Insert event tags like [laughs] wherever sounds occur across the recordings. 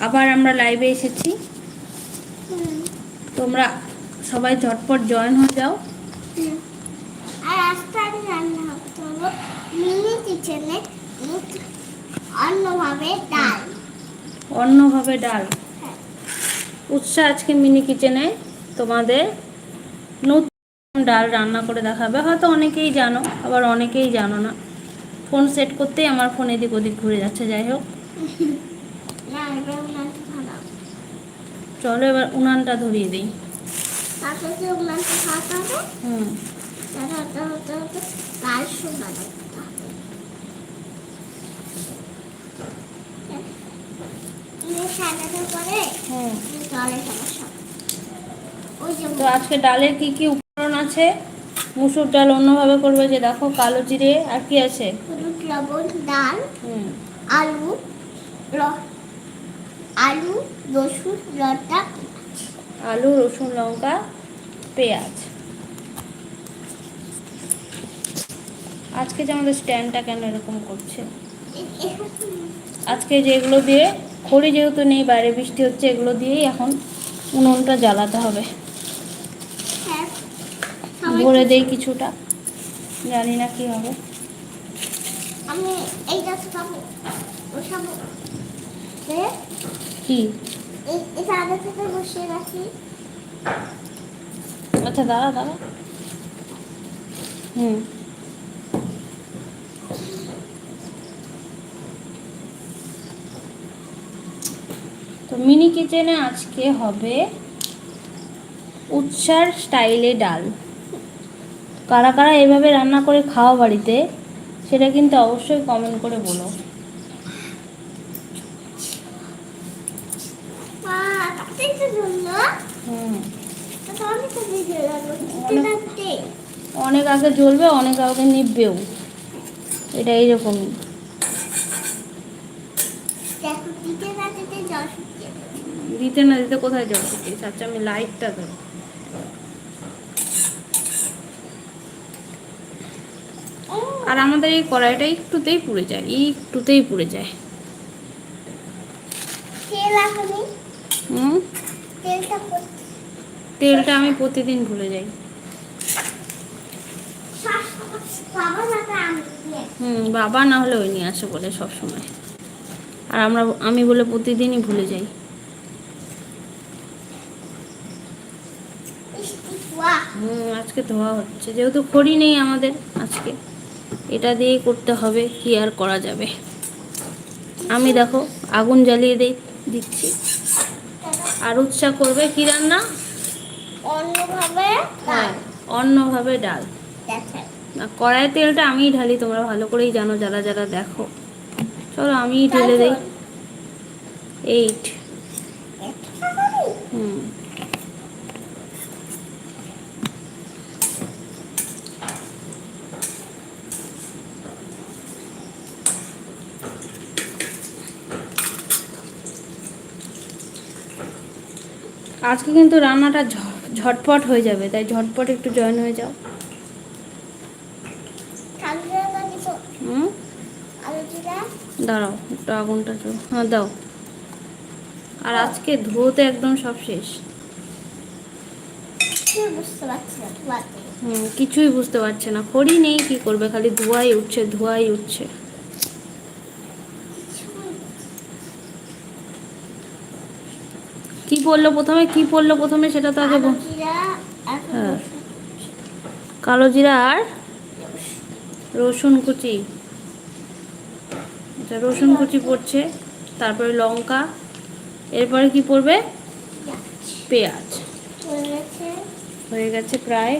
আবার আমরা লাইভে এসেছি। তোমরা সবাই ঝটপট জয়েন হয়ে যাও। আর আজকে আমি রান্না করতে মিনি কিচেনে অন্যভাবে ডাল। অন্যভাবে ডাল। হ্যাঁ। উৎসাহ আজকে মিনি কিচেনে তোমাদের নতুন ডাল রান্না করে দেখাবে। হয়তো অনেকেই জানো আবার অনেকেই জানো না। ফোন সেট করতেই আমার ফোন এদিক ওদিক ঘুরে যাচ্ছে যাই হোক [laughs] না এবার উনানটা ভালো চলো এবার উনানটা ধরিয়ে দিই। হুম। তো আজকে ডালের কি কি উপকরণ আছে? মুসুর ডাল অন্যভাবে করবে যে দেখো কালো জিরে আর কি আছে? হলুদ লবণ ডাল আলু আলু রসুন লতা আলু রসুন লঙ্কা পেঁয়াজ। আজকে যে আমাদের স্ট্যান্ডটা কেন এরকম করছে? আজকে যেগুলো দিয়ে খড়ি যেহেতু নেই বাইরে বৃষ্টি হচ্ছে এগুলো দিয়েই এখন উনুনটা জ্বালাতে হবে। হ্যাঁ ভরে দেই কিছুটা জানি না কি হবে। আমি এই গাছ খাব দে, কি? এই এটা আগে থেকে বসিয়ে রাখি। আচ্ছা দাঁড়া দাঁড়া। হুম। তো মিনি কিচেনে আজকে হবে উৎসার স্টাইলে ডাল। কারা কারা এভাবে রান্না করে খাওয়া বাড়িতে সেটা কিন্তু অবশ্যই কমেন্ট করে বলো মা তাতেই তো ধরলো হুম তো আমি তো ভিডিও লাগল অনেক- দিতে আগে জ্বলবে অনেক আগে নিববেও এটা এইরকমই। দিতে না দিতে কোথায় জল শুকিয়েছে আচ্ছা আমি লাইটটা দেবো আর আমাদের এই কড়াইটা একটুতেই পুড়ে যায় একটুতেই পুড়ে যায়। তেলটা আমি প্রতিদিন ভুলে যাই শ্বাস বাবা মাথা আমি দিয়ে হুম বাবা না হলে ওই নিয়ে আসে বলে সব সময় আর আমরা আমি বলে প্রতিদিনই ভুলে যাই। হুম আজকে ধোয়া হচ্ছে। যেহেতু খড়ি নেই আমাদের আজকে এটা দিয়েই করতে হবে কি আর করা যাবে। আমি দেখো আগুন জ্বালিয়ে দিই দিচ্ছি। আর উৎসাহ করবে কি রান্না? অন্যভাবে হ্যাঁ অন্যভাবে ডাল। কড়াই তেলটা আমিই ঢালি, তোমরা ভালো করেই জানো, যারা যারা দেখো। চলো আমিই ঢেলে দেই। এইট আজকে কিন্তু রান্নাটা ঝটপট হয়ে যাবে, তাই ঝটপট একটু জয়েন হয়ে যাও ঠান্ডা লাগে তো হুম আলু জিরা দাঁড়াও একটু আগুনটা হ্যাঁ দাও। আর আজকে ধুয়োতে একদম সব শেষ। হুম কিছুই বুঝতে পারছে না। খড়ি নেই কি করবে? খালি ধোয়াই উঠছে ধোয়াই উঠছে। কি পড়ল প্রথমে? কি পড়ল প্রথমে? সেটা তো আগে বল- জিরা হ্যাঁ। কালো জিরা আর রসুন কুচি। আচ্ছা রসুন কুচি পড়ছে, তারপরে লঙ্কা, এরপরে কি পড়বে? পেঁয়াজ। হয়ে গেছে প্রায়।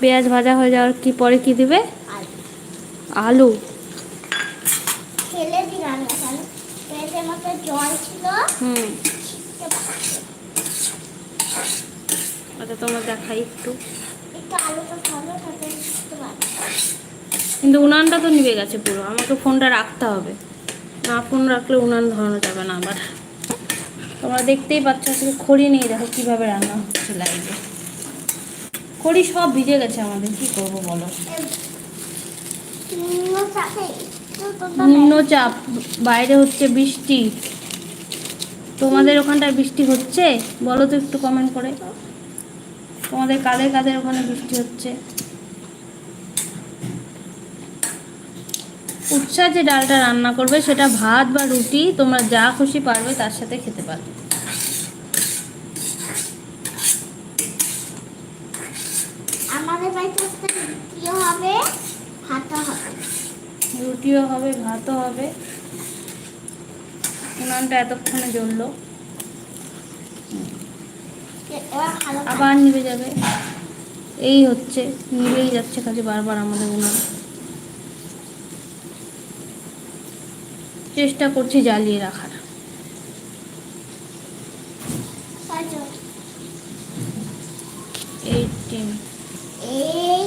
পেঁয়াজ ভাজা হয়ে যাওয়ার কি পরে কি দিবে? আলু। আচ্ছা তোমরা দেখাই একটু। ভালো পারছি কিন্তু উনানটা তো নিভে গেছে পুরো, আমাকে ফোনটা রাখতে হবে। না ফোন রাখলে উনান ধরানো যাবে না আবার। তোমরা দেখতেই পাচ্ছ, আজকে খড়ি নেই দেখো কীভাবে রান্না হচ্ছে লাইভে খড়ি সব ভিজে গেছে আমাদের, কি করব বলো? নিম্নচাপ, বাইরে হচ্ছে বৃষ্টি। তোমাদের ওখানটায় বৃষ্টি হচ্ছে? বলো তো একটু কমেন্ট করে। তোমাদের কাদের কাদের ওখানে বৃষ্টি হচ্ছে? উৎসাহ যে ডালটা রান্না করবে সেটা ভাত বা রুটি তোমরা যা খুশি পারবে তার সাথে খেতে পারবে আমাদের বাড়িতে রুটিও হবে ভাতও হবে। রুটিও হবে ভাতও হবে। উনানটা এতক্ষণে জ্বললো। আবার নিভে যাবে। এই হচ্ছে নিভেই যাচ্ছে কাজে বারবার আমাদের উনান। চেষ্টা করছি জ্বালিয়ে রাখার। কাজল এই টিম। এই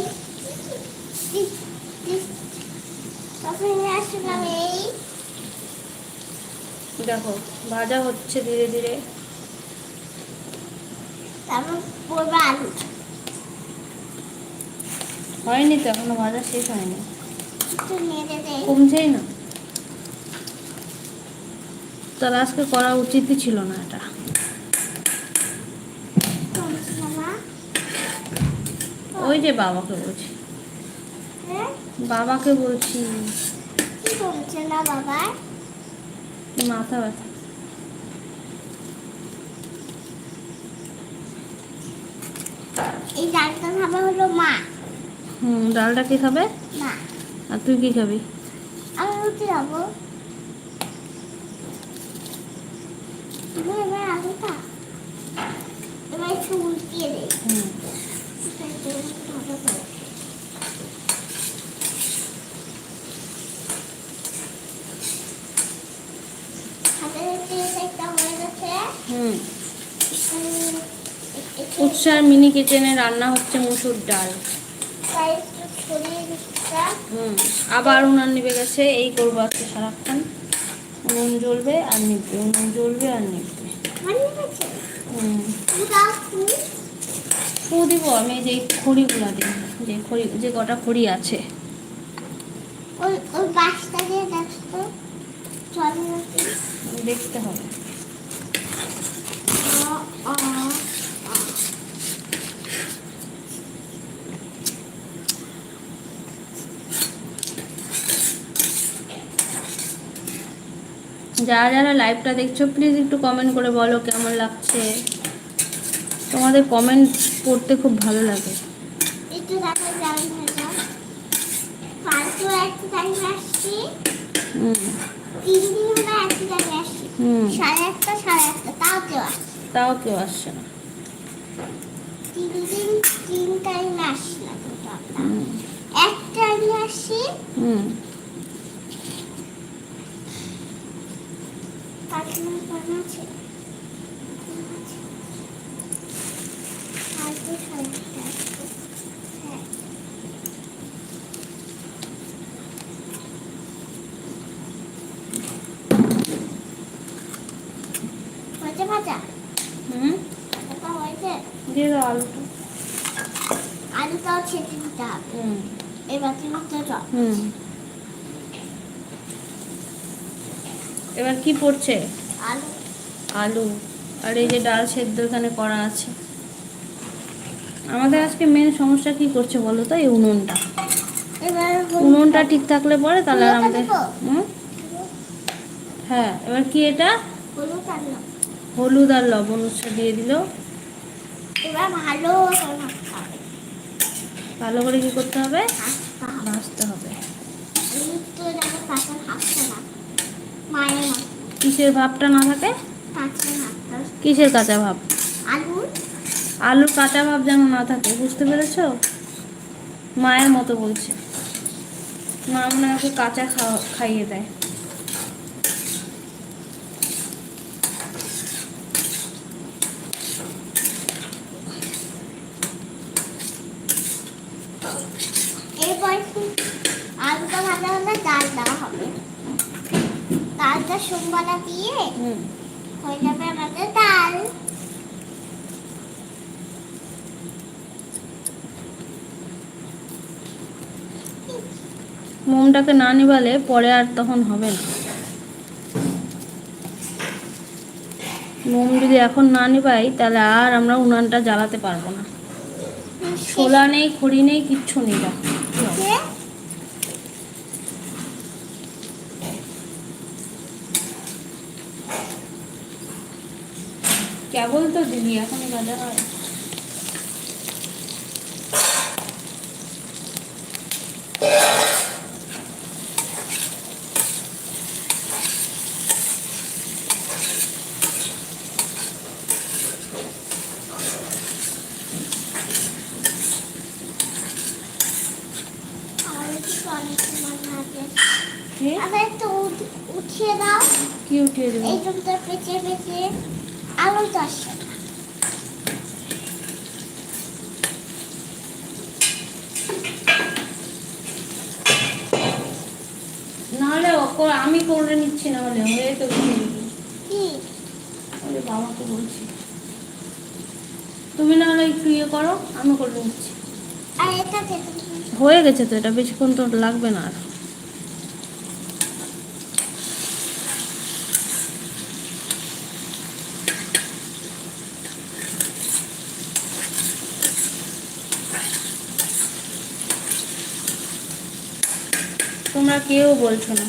টিস, টিস। তখন আসলাম এই দেখো ভাজা হচ্ছে ধীরে ধীরে। হয়নি তো এখনও ভাজা শেষ হয়নি। কমছেই না। তাহলে আজকে করা উচিতই ছিল না এটা। ওই যে বাবাকে বলছি? বাবাকে বলছি। মাথা ব্যথা। এই ডালটা খাবে হলো মা হুম ডালটা কি খাবে? মা। আর তুই কি খাবি? আমি রুটি খাব। তুমি এবার আলুটা এবার একটু উল্টিয়ে দেয় উৎসার মিনি কিচেনে রান্না হচ্ছে মুসুর ডাল। হুম। আবার উনান নিভে গেছে এই করব আজকে সারাক্ষণ। উনুন জ্বলবে আর নিবে নুন জ্বলবে আর নিবে পু দিব আমি যে খড়িগুলো দিই যে খড়ি যে কটা খড়ি আছে। দেখতে হবে। যারা যারা লাইভটা দেখছ প্লিজ একটু কমেন্ট করে বলো কেমন লাগছে। তোমাদের কমেন্ট পড়তে খুব ভালো লাগে। দেখো যাই ভাজা কালকে একটু টাইম আসছি হুম তিন দিন হলো একটু টাইম আসছি হুম সাড়ে একটা সাড়ে একটা তাও কেউ আসছে তাও কেউ আসছে না তিন দিন তিন টাইম আসলাম হুম এক টাইমে আসছি হুম পাঁচ মিনিট পর আছে কালকে সাড়ে একটা আসছে হ্যাঁ হয়েছে ভাজা হুম ওটা হয়েছে দিয়ে দাও আলুটা আলুটাও ছেঁচে দিতে হবে এবার হুম এবার কি পড়ছে? আলু। আলু। আর এই যে ডাল সেদ্ধ এখানে করা আছে। আমাদের আজকে মেন সমস্যা কি করছে বলো তো? এই উনুনটা। উনুনটা ঠিক থাকলে পরে তাহলে আর আমাদের হ্যাঁ এবার কি এটা? হলুদ আর লবণ। উৎসা দিয়ে দিল। ভালো ভালো করে কি করতে হবে? ভাজতে হবে। কিসের ভাবটা না থাকে? কিসের কাঁচা ভাব? আলুর আলুর কাঁচা ভাব যেন না থাকে বুঝতে পেরেছ? মায়ের মতো বলছে। মা মনে কাঁচা খাওয়া খাইয়ে দেয়। আলুটা ভাজা হলে ডাল দেওয়া হবে। ডালটা সোমবারা দিয়ে হুম হয়ে যাবে আমাদের ডাল মোমটাকে না নিবালে পরে আর তখন হবে না। মোম যদি এখন না নিবাই তাহলে আর আমরা উনানটা জ্বালাতে পারব না। ছোলা নেই, খড়ি নেই, কিচ্ছু নেই কেবল তো দিলি এখন বাজা হয় আমার একটু অনেক মনে আছে। কি? আবার একটু উঠ- উঠিয়ে দাও কি উঠিয়ে দেবো এই জুমটা পেঁচে আলু চাষে নাহলে আমি করে নিচ্ছি না হলে হয়ে তো ওরে বাবাকে বলছি। তুমি না হলে একটু ইয়ে করো আমি করে নিচ্ছি। হয়ে গেছে তো এটা বেশিক্ষণ তো লাগবে না আর তোমরা কেউ বলছো না।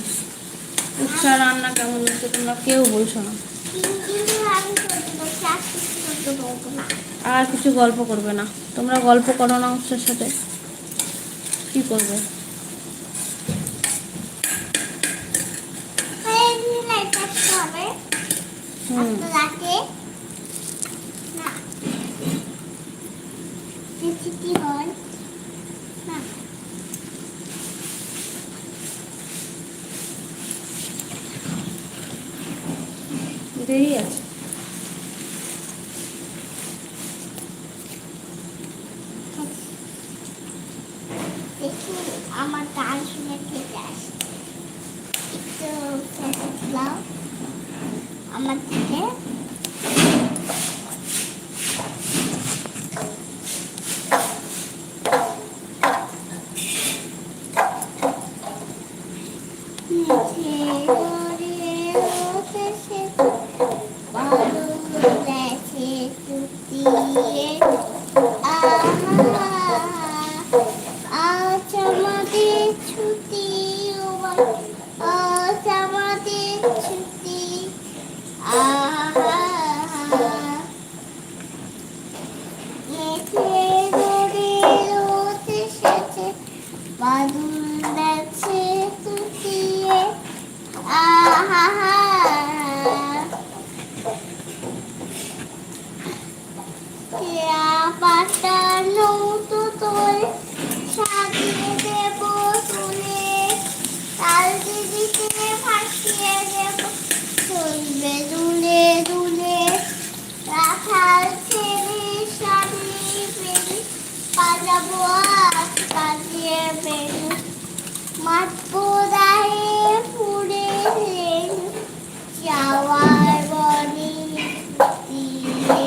উৎসাহ রান্না কেমন হচ্ছে তোমরা কেউ বলছো না। আর কিছু গল্প করবে না। তোমরা গল্প করো না উৎসার সাথে। কি করবে? হুম একটা রাতে না দেখি কি হয় না দেখি আমার গান শুনে আমার দিকে। নিচে গড়িয়ে উঠেছে আজ কাজিয়ে বেরু মাতবো দায়ে পুড়ে রেণু যাওয়ার বনে দিয়ে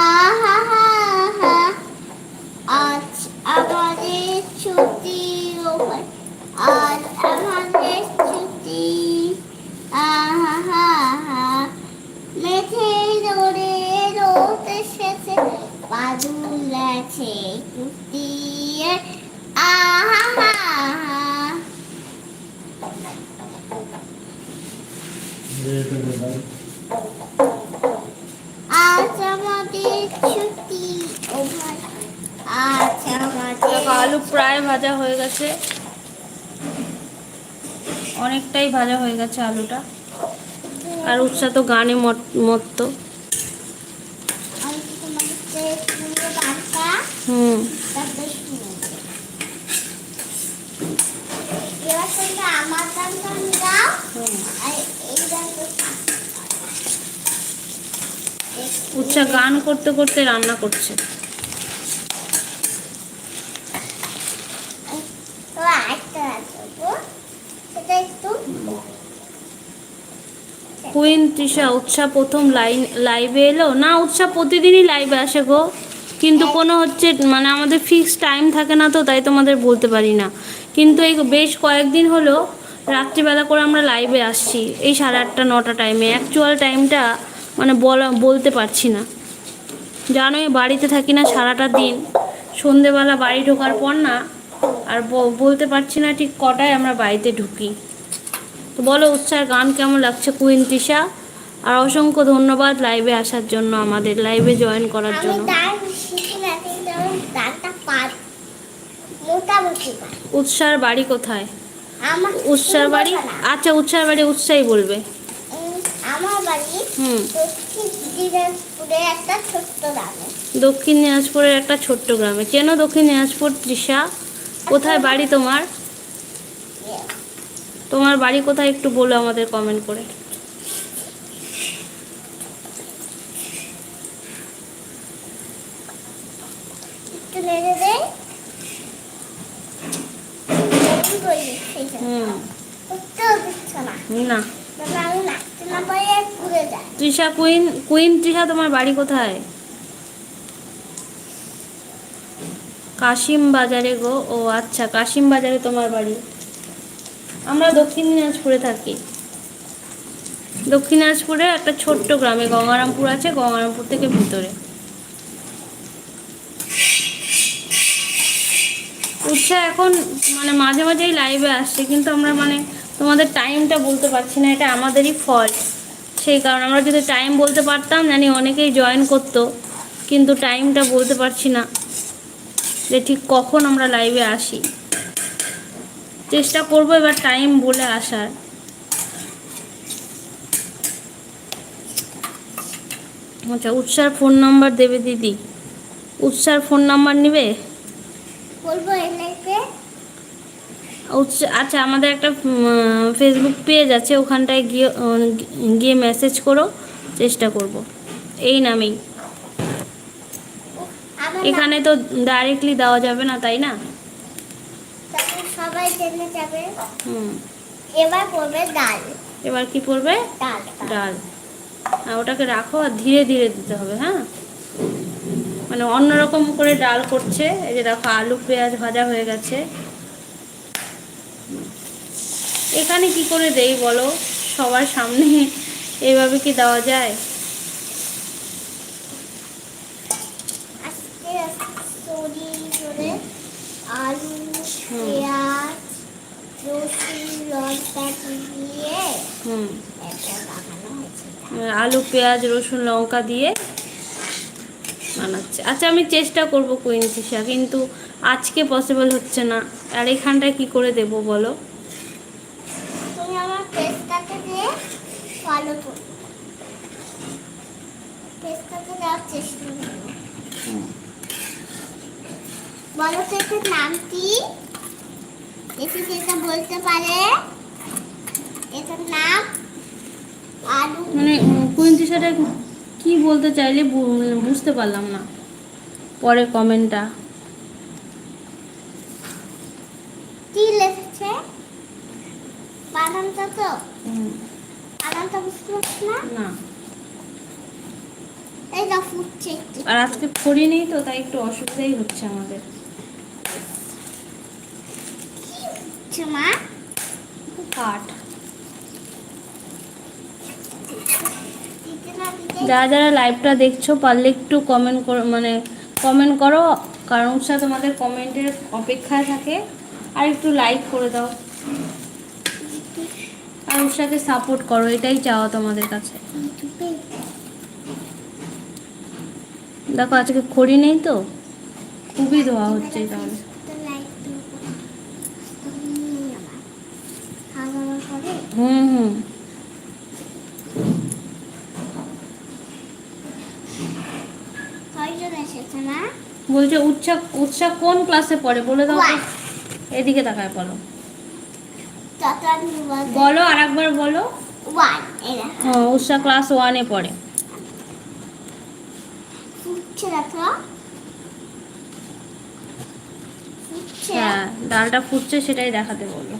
আহা হা হা আজ আমাদের ছুটি ও ভাই আজ আমাদের ছুটি আহা হা হা মেঘে দৌড়ে রোদ এসেছে বাদুল আছে টুটিয়ে আহা হা হা আজ আমাদের ছুটি আজ আমাদের আলু প্রায় ভাজা হয়ে গেছে। অনেকটাই ভাজা হয়ে গেছে আলুটা। আর উৎসাহ তো গানে মত- মত্ত। হুম। আমার গাও। হুম। আর এই উৎসাহ গান করতে করতে রান্না করছে। কুইন তৃষা উৎসাহ প্রথম লাইন লাইভে এলো? না উৎসাহ প্রতিদিনই লাইভে আসে গো। কিন্তু কোনো হচ্ছে মানে আমাদের ফিক্স টাইম থাকে না তো তাই তোমাদের বলতে পারি না। কিন্তু এই বেশ কয়েকদিন হলো রাত্রিবেলা করে আমরা লাইভে আসছি এই সাড়ে আটটা নটা টাইমে অ্যাকচুয়াল টাইমটা মানে বলা বলতে পারছি না। জানোই বাড়িতে থাকি না সারাটা দিন। সন্ধেবেলা বাড়ি ঢোকার পর না আর বলতে পারছি না ঠিক কটায় আমরা বাড়িতে ঢুকি। তো বলো উৎসার গান কেমন লাগছে কুইন তৃষা? আর অসংখ্য ধন্যবাদ লাইভে আসার জন্য আমাদের লাইভে জয়েন করার জন্য। উৎসার বাড়ি কোথায়? উৎসার বাড়ি? আচ্ছা উৎসার বাড়ি উৎসাই বলবে। আমার বাড়ি হুম। দক্ষিণ একটা ছোট্ট গ্রামে। দক্ষিণ দিনাজপুরের একটা ছোট্ট গ্রামে। চেনো দক্ষিণ দিনাজপুর তৃষা? কোথায় বাড়ি তোমার? তোমার বাড়ি কোথায় একটু বলো আমাদের কমেন্ট করে। হুম। না। তৃষা, কুইন কুইন তৃষা, তোমার বাড়ি কোথায়? কাশিম বাজারে গো। ও আচ্ছা কাশিম বাজারে তোমার বাড়ি। আমরা দক্ষিণ দিনাজপুরে থাকি। দক্ষিণ দিনাজপুরে একটা ছোট্ট গ্রামে, গঙ্গারামপুর আছে, গঙ্গারামপুর থেকে ভিতরে। উৎসাহ এখন মানে মাঝে মাঝেই লাইভে আসছে, কিন্তু আমরা মানে তোমাদের টাইমটা বলতে পারছি না, এটা আমাদেরই ফল্ট সেই কারণে আমরা যদি টাইম বলতে পারতাম, জানি অনেকেই জয়েন করতো, কিন্তু টাইমটা বলতে পারছি না যে ঠিক কখন আমরা লাইভে আসি। চেষ্টা করব এবার টাইম বলে আসার। আচ্ছা উৎসার ফোন নাম্বার দেবে দিদি। উৎসার ফোন নাম্বার নেবে? বলব আচ্ছা আমাদের একটা ফেসবুক পেজ আছে ওখানটায় গিয়ে গিয়ে মেসেজ করো চেষ্টা করব। এই নামেই। এখানে তো ডাইরেক্টলি দেওয়া যাবে না তাই না? সবাই জেনে যাবে। হুম। এবার পড়বে ডাল। এবার কি পড়বে? ডাল। ডাল। আর ওটাকে রাখো আর ধীরে ধীরে দিতে হবে হ্যাঁ? মানে অন্যরকম করে ডাল করছে এই যে দেখো আলু পেঁয়াজ ভাজা হয়ে গেছে। এখানে কি করে দেই বলো? সবার সামনে এভাবে কি দেওয়া যায়? আলু পেঁয়াজ আলু পেঁয়াজ রসুন লঙ্কা দিয়ে বানাচ্ছে। আচ্ছা আমি চেষ্টা করব কুইন কিন্তু আজকে পসিবল হচ্ছে না। আর এখানটায় কি করে দেব বলো? তুমি আমার পেস্তাকে দিয়ে ফলো করো। পেস্তাকে দেওয়ার চেষ্টা করো। বলো তো এটার নাম কি? দেখি যেটা বলতে পারে। এটার নাম আলু। মানে কি বলতে চাইলে বুঝতে পারলাম না। পরে কমেন্টটা কি লেখছে তো? বুঝতে পারছি না? না। এইটা ফুটছে আর আজকে তো তাই একটু অসুবিধাই হচ্ছে আমাদের। মা? কাঠ। যারা যারা লাইভটা দেখছ পারলে একটু কমেন্ট করো মানে কমেন্ট করো। কারণ তোমাদের কমেন্টের অপেক্ষায় থাকে। আর একটু লাইক করে দাও। আর সাপোর্ট করো এটাই চাওয়া তোমাদের কাছে। দেখো আজকে খড়ি নেই তো? খুবই ধোয়া হচ্ছে তাহলে হুম হুম। বলছে উৎসাহ উৎসাহ কোন ক্লাসে পড়ে? বলে দাও এদিকে তাকায় বলো। বলতে বলো আর একবার বলো হ্যাঁ উৎসাহ ক্লাস ওয়ানে পড়ে। হ্যাঁ ডালটা ফুটছে সেটাই দেখাতে বলল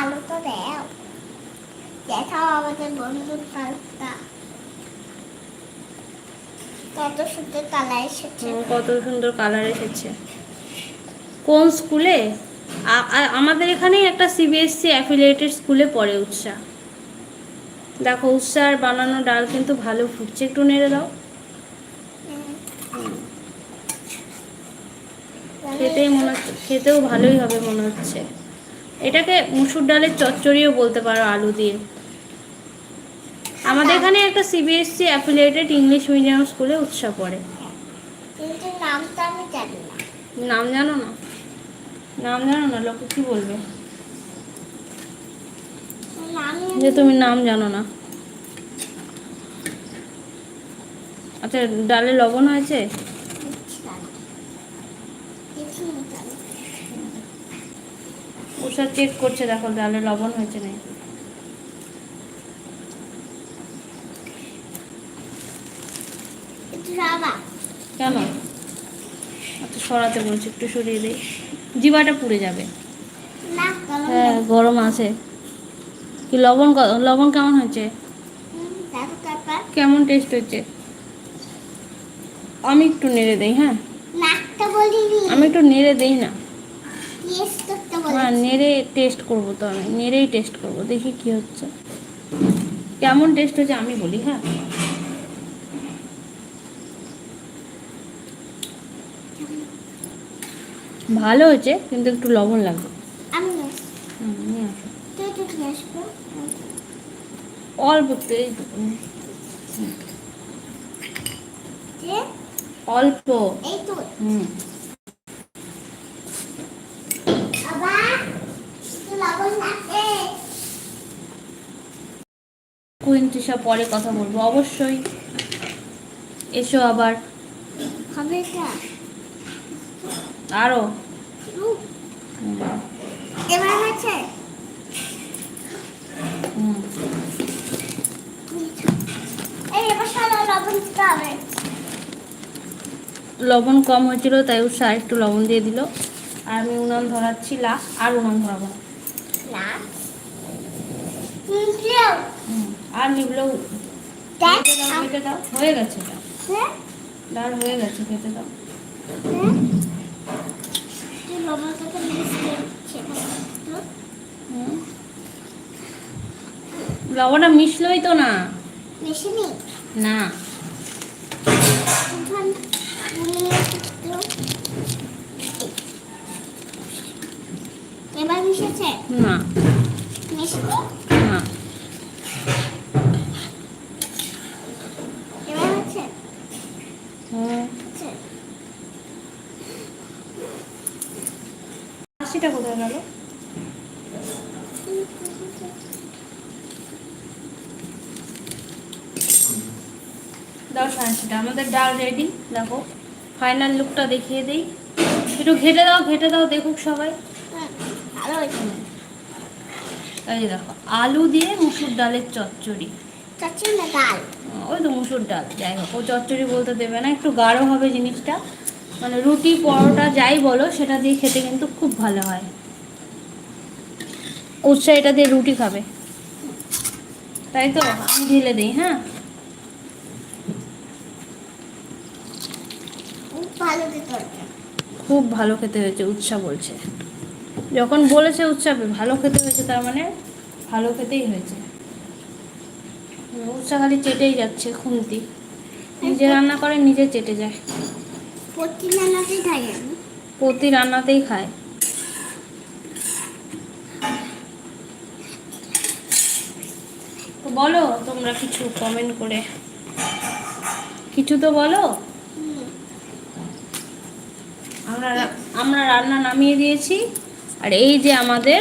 আলু তো দেও। দেখাও আমাদের বন্ধুর কালটা কত সুন্দর কালার এসেছে। কত সুন্দর কালার এসেছে। কোন স্কুলে আমাদের এখানেই একটা সিবিএসসি অ্যাফিলিয়েটেড স্কুলে পড়ে উৎসাহ দেখো উৎসার বানানো ডাল কিন্তু ভালো ফুটছে একটু নেড়ে দাও। খেতেই মনে হচ্ছে খেতেও ভালোই হবে মনে হচ্ছে। এটাকে মুসুর ডালের চচ্চড়িও বলতে পারো আলু দিয়ে। আমাদের এখানে একটা সিবিএসসি অ্যাফিলিয়েটেড ইংলিশ মিডিয়াম স্কুলে উৎসাহ পড়ে। নাম জানো না? নাম জানো না? লোকে কি বলবে? যে তুমি নাম জানো না। আচ্ছা ডালে লবণ হয়েছে? ওষুধ চেক করছে দেখো ডালে লবণ হয়েছে না কেন? আচ্ছা সরাতে বলছি একটু সরিয়ে দিই। জিবাটা পুড়ে যাবে। হ্যাঁ গরম আছে। কি লবণ লবণ কেমন তারপর। কেমন টেস্ট হচ্ছে আমি একটু নেড়ে দেই হ্যাঁ? আমি একটু নেড়ে দেই না। হ্যাঁ নেড়ে টেস্ট করব তো আমি। নেড়েই টেস্ট করব দেখি কি হচ্ছে। কেমন টেস্ট হচ্ছে আমি বলি হ্যাঁ? ভালো হয়েছে কিন্তু একটু লবণ লাগবে। আসব অল্প অল্প। হুম। পরে কথা বলব অবশ্যই। এসো আবার। হবে এবার সারা লবণ কম হয়েছিল তাই ওর আর একটু লবণ দিয়ে দিল। আর আমি উনান ধরাচ্ছি লা আর উনান ধরাবো। আর নিবলেও খেতে দাও হয়ে গেছে এটা হ্যাঁ? ডাল হয়ে গেছে খেতে দাও হ্যাঁ তুই লবণটাকে মিক্স করে দিচ্ছি তো হুম। লবণটা মিশলই তো না। না। এবার মিশেছে? না। মিশবে না এবার হচ্ছে হুম হচ্ছে হাসিটা কোথায় গেল দাও সাঁড়িটা আমাদের ডাল রেডি দেখো। ফাইনাল লুকটা দেখিয়ে দিই। একটু ঘেটে দাও ঘেটে দাও দেখুক সবাই। এই যে দেখো আলু দিয়ে মুসুর ডালের চচ্চড়ি। ওই তো মুসুর ডাল। যাই হোক ও চচ্চড়ি বলতে দেবে না একটু গাঢ় হবে জিনিসটা। মানে রুটি পরোটা যাই বলো সেটা দিয়ে খেতে কিন্তু খুব ভালো হয়। উৎসাহ এটা দিয়ে রুটি খাবে। তাই তো? আমি ঢেলে দিই হ্যাঁ খুব ভালো হবে খুব ভালো খেতে হয়েছে উৎসাহ বলছে। যখন বলেছে উৎসাহ ভালো খেতে হয়েছে তার মানে ভালো খেতেই হয়েছে। উৎসাহ খালি চেটেই যাচ্ছে খুন্তি। নিজে রান্না করে নিজে চেটে যায়। প্রতি নানাতেই খাই প্রতি রান্নাতেই খায়। তো বলো তোমরা কিছু কমেন্ট করে। কিছু তো বলো। আমরা আমরা রান্না নামিয়ে দিয়েছি। আর এই যে আমাদের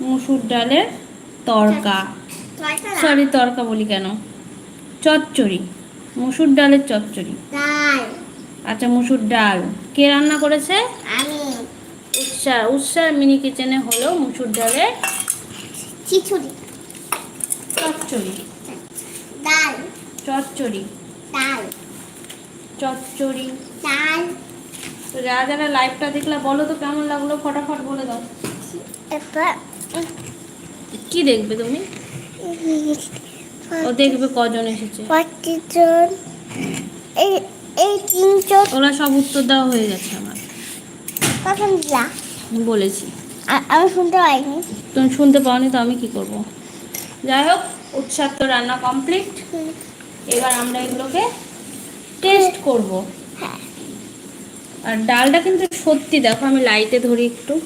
মুসুর ডালের তরকা। সরি তরকা বলি কেন? চচ্চড়ি। মুসুর ডালের চচ্চড়ি। আচ্ছা মুসুর ডাল। কে রান্না করেছে? আমি। উৎসাহ মিনি কিচেনে হলো মুসুর ডালের খিচুড়ি। চচ্চড়ি। ডাল। চচ্চড়ি। ডাল। চচ্চড়ি। ডাল। তো যারা যারা লাইভটা দেখলে বলো তো কেমন লাগল? ফটাফট বলে দাও। কি দেখবে তুমি? ও দেখবে কজন এসেছে। পঁচিশজন। এই এই তিনজন। ওরা সব উত্তর দেওয়া হয়ে গেছে আমার। কখন দিলা বলেছি। আমি শুনতে পাইনি। তুমি শুনতে পাওনি তো আমি কি করব? যাই হোক উৎসাহ তো রান্না কমপ্লিট এবার আমরা এগুলোকে টেস্ট করব। আর ডালটা কিন্তু সত্যি দেখো আমি লাইটে ধরি একটু।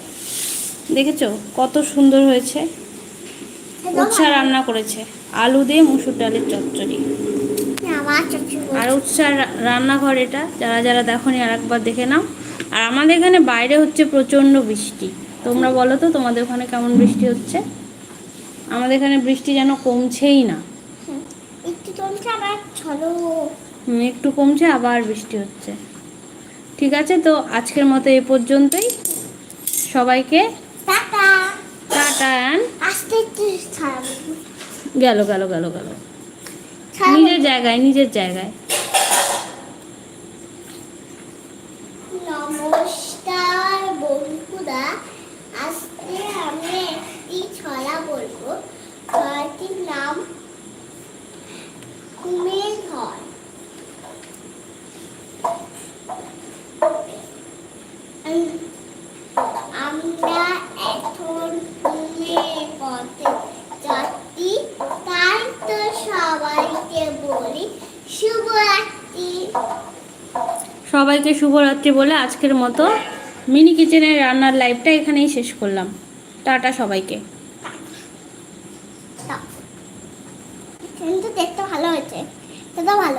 দেখেছ? কত সুন্দর হয়েছে। উৎসাহ রান্না করেছে। আলু দিয়ে মুসুর ডালের চচ্চড়ি। আমার আর উৎসাহ রান্নাঘর এটা। যারা যারা দেখোনি আর একবার দেখে নাও। আর আমাদের এখানে বাইরে হচ্ছে প্রচণ্ড বৃষ্টি। তোমরা বলো তো তোমাদের ওখানে কেমন বৃষ্টি হচ্ছে? আমাদের এখানে বৃষ্টি যেন কমছেই না। একটু চমচে আবার একটু কমছে আবার বৃষ্টি হচ্ছে। ঠিক আছে? তো আজকের মতো এ পর্যন্তই। সবাইকে টাটা। গেল গেল গেল গেল। নিজের জায়গায় নিজের জায়গায়। নমস্কার বন্ধুরা। আজকে আমি একটি ছড়া বলব। ছড়াটির নাম কুমির ঘর। আমরা এখন পথে যাচ্ছি তাই তো সবাইকে বলি শুভরাত্রি। সবাইকে শুভরাত্রি বলে আজকের মতো মিনি কিচেনের রান্নার লাইভটা এখানেই শেষ করলাম। টাটা সবাইকে। কিন্তু দেখতে ভালো হয়েছে সেটা ভালো।